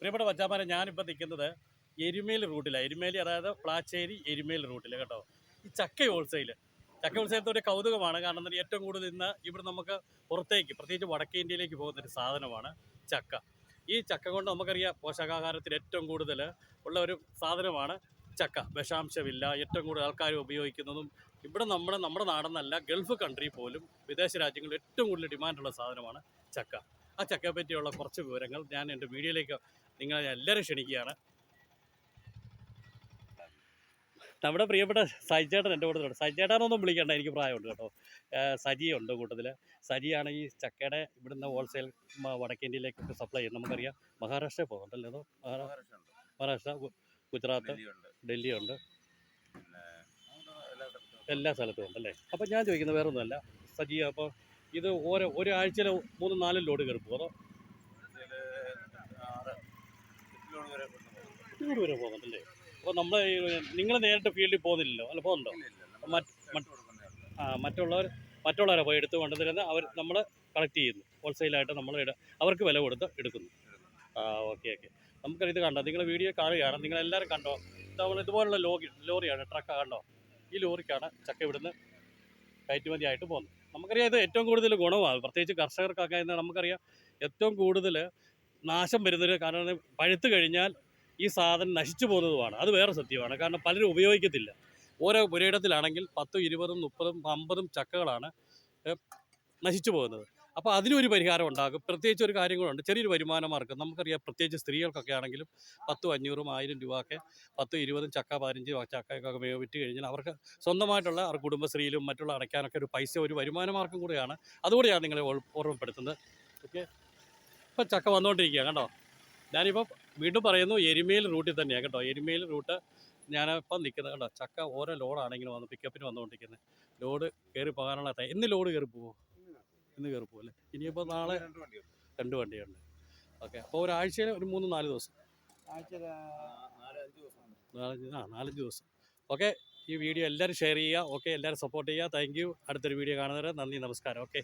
പ്രിയപ്പെട്ട പച്ചാമാരെ ഞാനിപ്പോൾ നിൽക്കുന്നത് എരുമേലി റൂട്ടിലാണ് എരുമേലി അതായത് പ്ലാച്ചേരി എരുമേലി റൂട്ടിൽ കേട്ടോ. ഈ ചക്ക ഹോൾസെയിൽ ചക്ക ഹോൾസെയിലത്തെ ഒരു കൗതുകമാണ്. കാരണം എന്താ ഏറ്റവും കൂടുതൽ ഇന്ന് ഇവിടെ നമുക്ക് പുറത്തേക്ക് പ്രത്യേകിച്ച് വടക്കേ ഇന്ത്യയിലേക്ക് പോകുന്ന ഒരു സാധനമാണ് ചക്ക. ഈ ചക്ക കൊണ്ട് നമുക്കറിയാം പോഷകാഹാരത്തിൽ ഏറ്റവും കൂടുതൽ ഉള്ള ഒരു സാധനമാണ് ചക്ക. വിഷാംശമില്ല. ഏറ്റവും കൂടുതൽ ആൾക്കാർ ഉപയോഗിക്കുന്നതും ഇവിടെ നമ്മുടെ നമ്മുടെ നാടെന്നല്ല ഗൾഫ് കൺട്രി പോലും വിദേശ രാജ്യങ്ങളിൽ ഏറ്റവും കൂടുതൽ ഡിമാൻഡുള്ള സാധനമാണ് ചക്ക. ആ ചക്കയെ പറ്റിയുള്ള കുറച്ച് വിവരങ്ങൾ ഞാൻ എന്റെ വീഡിയോയിലേക്ക് നിങ്ങളെ എല്ലാവരും ക്ഷണിക്കുകയാണ്. നമ്മുടെ പ്രിയപ്പെട്ട സജിചേട്ടൻ എന്റെ കൂടെ സജിചേട്ടനൊന്നും വിളിക്കണ്ട എനിക്ക് പ്രായമുണ്ട് കേട്ടോ. സജി സജിയുണ്ട് കൂട്ടത്തിൽ സജിയാണെങ്കിൽ ചക്കയുടെ ഇവിടുന്ന് ഹോൾസെയിൽ വടക്കേന്ത്യയിലേക്കൊക്കെ സപ്ലൈ ചെയ്യുന്നത്. നമുക്കറിയാം. മഹാരാഷ്ട്രയിൽ പോകുന്നുണ്ടല്ലോ മഹാരാഷ്ട്ര ഗുജറാത്ത് ഡൽഹി ഉണ്ട് എല്ലാ സ്ഥലത്തും ഉണ്ട് അല്ലേ അപ്പം ഞാൻ ചോദിക്കുന്നത് വേറൊന്നുമല്ല. സജി അപ്പോൾ ഇത് ഓരോ ഒരാഴ്ചയിൽ മൂന്ന് നാല് ലോഡ് കയറി പോകും അതോ? ലോഡ് വരെ പോകുന്നുണ്ടല്ലേ? അപ്പോൾ നമ്മൾ നിങ്ങൾ നേരിട്ട് ഫീൽഡിൽ പോകുന്നില്ലല്ലോ? അല്ല പോകുന്നുണ്ടോ? മറ്റ്-. ആ മറ്റുള്ളവർ മറ്റുള്ളവരെ പോയി എടുത്ത് കൊണ്ടുവരുന്നത് അവർ നമ്മൾ കളക്ട് ചെയ്യുന്നു. ഹോൾസെയിലായിട്ട് നമ്മൾ അവർക്ക് വില കൊടുത്ത് എടുക്കുന്നു. ആ ഓക്കെ ഓക്കെ നമുക്കറിയത് കണ്ടോ? നിങ്ങൾ വീഡിയോ കാണുകയാണ്. നിങ്ങൾ എല്ലാവരും കണ്ടോ? നമ്മൾ ഇതുപോലുള്ള ലോറി ലോറിയാണ് ട്രക്ക് കണ്ടോ? ഈ ലോറിക്കാണ് ചക്ക ഇവിടുന്ന് കയറ്റുമതി ആയിട്ട് പോകുന്നത്. നമുക്കറിയാം ഇത് ഏറ്റവും കൂടുതൽ ഗുണമാണ്. പ്രത്യേകിച്ച് കർഷകർക്കൊക്കെ നമുക്കറിയാം ഏറ്റവും കൂടുതൽ നാശം വരുന്നൊരു കാരണം പഴുത്ത് കഴിഞ്ഞാൽ ഈ സാധനം നശിച്ചു പോകുന്നതുമാണ്. അത് വേറെ സത്യമാണ്. കാരണം പലരും ഉപയോഗിക്കത്തില്ല. ഓരോ പുരയിടത്തിലാണെങ്കിൽ പത്തും ഇരുപതും മുപ്പതും അമ്പതും ചക്കകളാണ് നശിച്ചു പോകുന്നത്. അപ്പോൾ അതിനൊരു പരിഹാരം ഉണ്ടാകും. പ്രത്യേകിച്ച് ഒരു കാര്യം കൂടെ ഉണ്ട്. ചെറിയൊരു വരുമാന മാർഗം നമുക്കറിയാം പ്രത്യേകിച്ച് സ്ത്രീകൾക്കൊക്കെ ആണെങ്കിലും പത്തും അഞ്ഞൂറും ആയിരം രൂപയൊക്കെ പത്തും ഇരുപതും ചക്ക പതിനഞ്ച് ചക്കയൊക്കെ വിറ്റ് കഴിഞ്ഞാൽ അവർക്ക് സ്വന്തമായിട്ടുള്ള അവർ കുടുംബശ്രീയിലും മറ്റുള്ള അടയ്ക്കാനൊക്കെ ഒരു പൈസ ഒരു വരുമാന മാർഗം കൂടെയാണ്. അതുകൂടെയാണ് നിങ്ങളെ ഓർ- ഓർമ്മപ്പെടുത്തുന്നത്. ഓക്കെ? ഇപ്പം ചക്ക വന്നുകൊണ്ടിരിക്കുക കണ്ടോ? ഞാനിപ്പോൾ വീണ്ടും പറയുന്നു എരുമേൽ റൂട്ടിൽ തന്നെയാണ് കേട്ടോ. എരുമേൽ റൂട്ട് ഞാനിപ്പം നിൽക്കുന്നത് കേട്ടോ ചക്ക ഓരോ ലോഡാണെങ്കിലും വന്ന് പിക്കപ്പിന് വന്നുകൊണ്ടിരിക്കുന്നത് ലോഡ് കയറി പോകാനുള്ള ടൈം ഇന്ന് ലോഡ് കയറി പോകുമോ ഇന്ന് കയറി പോകും അല്ലേ? ഇനിയിപ്പോൾ നാളെ രണ്ട് വണ്ടിയുണ്ട്. ഓക്കെ. അപ്പോൾ ഒരാഴ്ചയിൽ ഒരു മൂന്ന് നാല് ദിവസം. നാലഞ്ച് ആ നാലഞ്ച് ദിവസം. ഓക്കെ. ഈ വീഡിയോ എല്ലാവരും ഷെയർ ചെയ്യുക. ഓക്കെ. എല്ലാവരും സപ്പോർട്ട് ചെയ്യുക. താങ്ക് യു അടുത്തൊരു വീഡിയോ കാണുന്നവരെ നന്ദി നമസ്കാരം. ഓക്കെ.